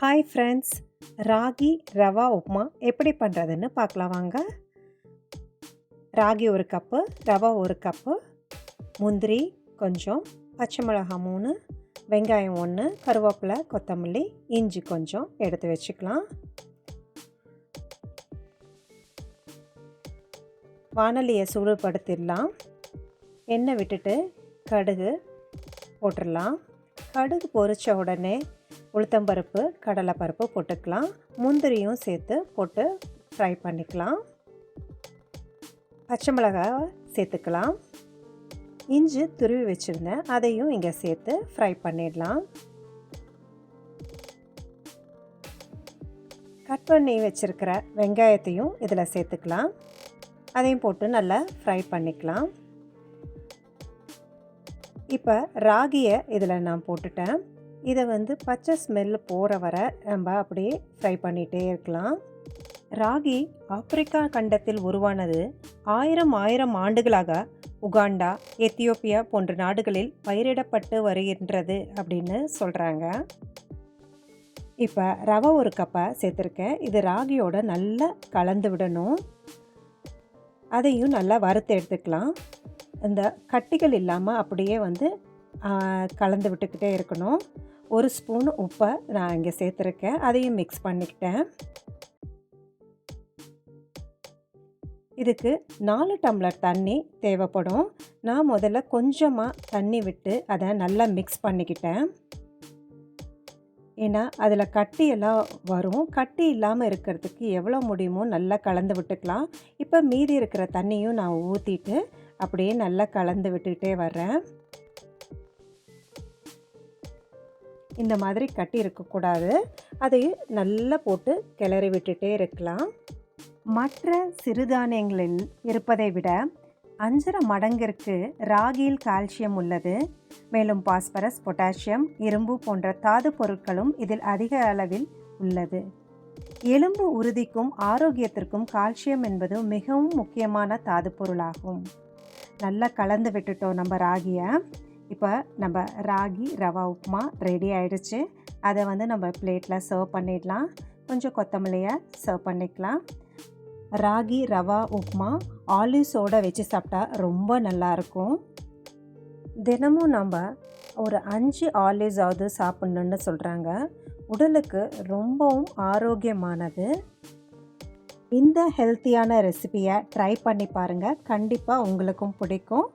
Hi friends ragi rava upma எப்படி பண்ணுறதுன்னு பார்க்கலாம் வாங்க. ராகி ஒரு கப்பு ரவா ஒரு கப்பு முந்திரி கொஞ்சம் பச்சை மிளகாய் மூணு வெங்காயம் ஒன்று கருவேப்பிலை கொத்தமல்லி இஞ்சி கொஞ்சம் எடுத்து வச்சுக்கலாம். வானலியை சூடுபடுத்திடலாம். எண்ணெய் விட்டுட்டு கடுகு போட்டுடலாம். கடுகு பொறிச்ச உடனே உளுத்தம்பருப்பு கடலைப்பருப்பு போட்டுக்கலாம். முந்திரியும் சேர்த்து போட்டு ஃப்ரை பண்ணிக்கலாம். பச்சை மிளகாய் சேர்த்துக்கலாம். இஞ்சி துருவி வச்சுருந்தேன். அதையும் இங்கே சேர்த்து ஃப்ரை பண்ணிடலாம். கட் பண்ணி வச்சுருக்கிற வெங்காயத்தையும் இதில் சேர்த்துக்கலாம். அதையும் போட்டு நல்லா ஃப்ரை பண்ணிக்கலாம். இப்போ ராகியை இதில் நான் போட்டுட்டேன். இதை வந்து பச்சை ஸ்மெல் போகிற வர நம்ம அப்படியே ஃப்ரை பண்ணிகிட்டே இருக்கலாம். ராகி ஆப்பிரிக்கா கண்டத்தில் உருவானது ஆயிரம் ஆயிரம் ஆண்டுகளாக உகாண்டா எத்தியோப்பியா போன்ற நாடுகளில் பயிரிடப்பட்டு வருகின்றது அப்படின்னு சொல்கிறாங்க இப்போ ரவை ஒரு கப்பை சேர்த்துருக்கேன். இது ராகியோட நல்லா கலந்து விடணும். அதையும் நல்லா வறுத்து எடுத்துக்கலாம். இந்த கட்டிகள் இல்லாமல் அப்படியே வந்து கலந்து விட்டுக்கிட்டே இருக்கணும். ஒரு ஸ்பூன் உப்பை நான் இங்கே சேர்த்துருக்கேன். அதையும் மிக்ஸ் பண்ணிக்கிட்டேன். இதுக்கு நாலு டம்ளர் தண்ணி தேவைப்படும். நான் முதல்ல கொஞ்சமாக தண்ணி விட்டு அதை நல்லா மிக்ஸ் பண்ணிக்கிட்டேன். ஏன்னா அதில் கட்டியெல்லாம் வரும். கட்டி இல்லாமல் இருக்கிறதுக்கு எவ்வளோ முடியுமோ நல்லா கலந்து விட்டுக்கலாம். இப்போ மீதி இருக்கிற தண்ணியும் நான் ஊற்றிட்டு அப்படியே நல்லா கலந்து விட்டுக்கிட்டே வர்றேன். இந்த மாதிரி கட்டி இருக்கக்கூடாது அதை நல்லா போட்டு கிளறி விட்டுட்டே இருக்கலாம். மற்ற சிறுதானியங்களில் இருப்பதை விட அஞ்சரை மடங்கிற்கு ராகியில் கால்சியம் உள்ளது. மேலும் பாஸ்பரஸ் பொட்டாசியம் இரும்பு போன்ற தாது பொருட்களும் இதில் அதிக அளவில் உள்ளது. எலும்பு உறுதிக்கும் ஆரோக்கியத்திற்கும் கால்சியம் என்பது மிகவும் முக்கியமான தாது பொருளாகும். நல்லா கலந்து விட்டுட்டோம் நம்ம ராகியை. இப்போ நம்ம ராகி ரவா உப்புமா ரெடி ஆயிடுச்சு. அதை வந்து நம்ம பிளேட்டில் சர்வ் பண்ணிடலாம். கொஞ்சம் கொத்தமல்லியை சர்வ் பண்ணிக்கலாம். ராகி ரவா உப்புமா ஆலிவ்ஸோடு வச்சு சாப்பிட்டா ரொம்ப நல்லாயிருக்கும் தினமும் நம்ம ஒரு அஞ்சு ஆலிவ்ஸாவது சாப்பிட்ணுன்னு சொல்கிறாங்க உடலுக்கு ரொம்பவும் ஆரோக்கியமானது. இந்த ஹெல்த்தியான ரெசிபியை ட்ரை பண்ணி பாருங்கள் கண்டிப்பாக உங்களுக்கும் பிடிக்கும்.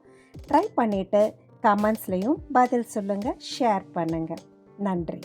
ட்ரை பண்ணிவிட்டு கமெண்ட்ஸ்லையும் பதில் சொல்லுங்கள் ஷேர் பண்ணுங்கள் நன்றி.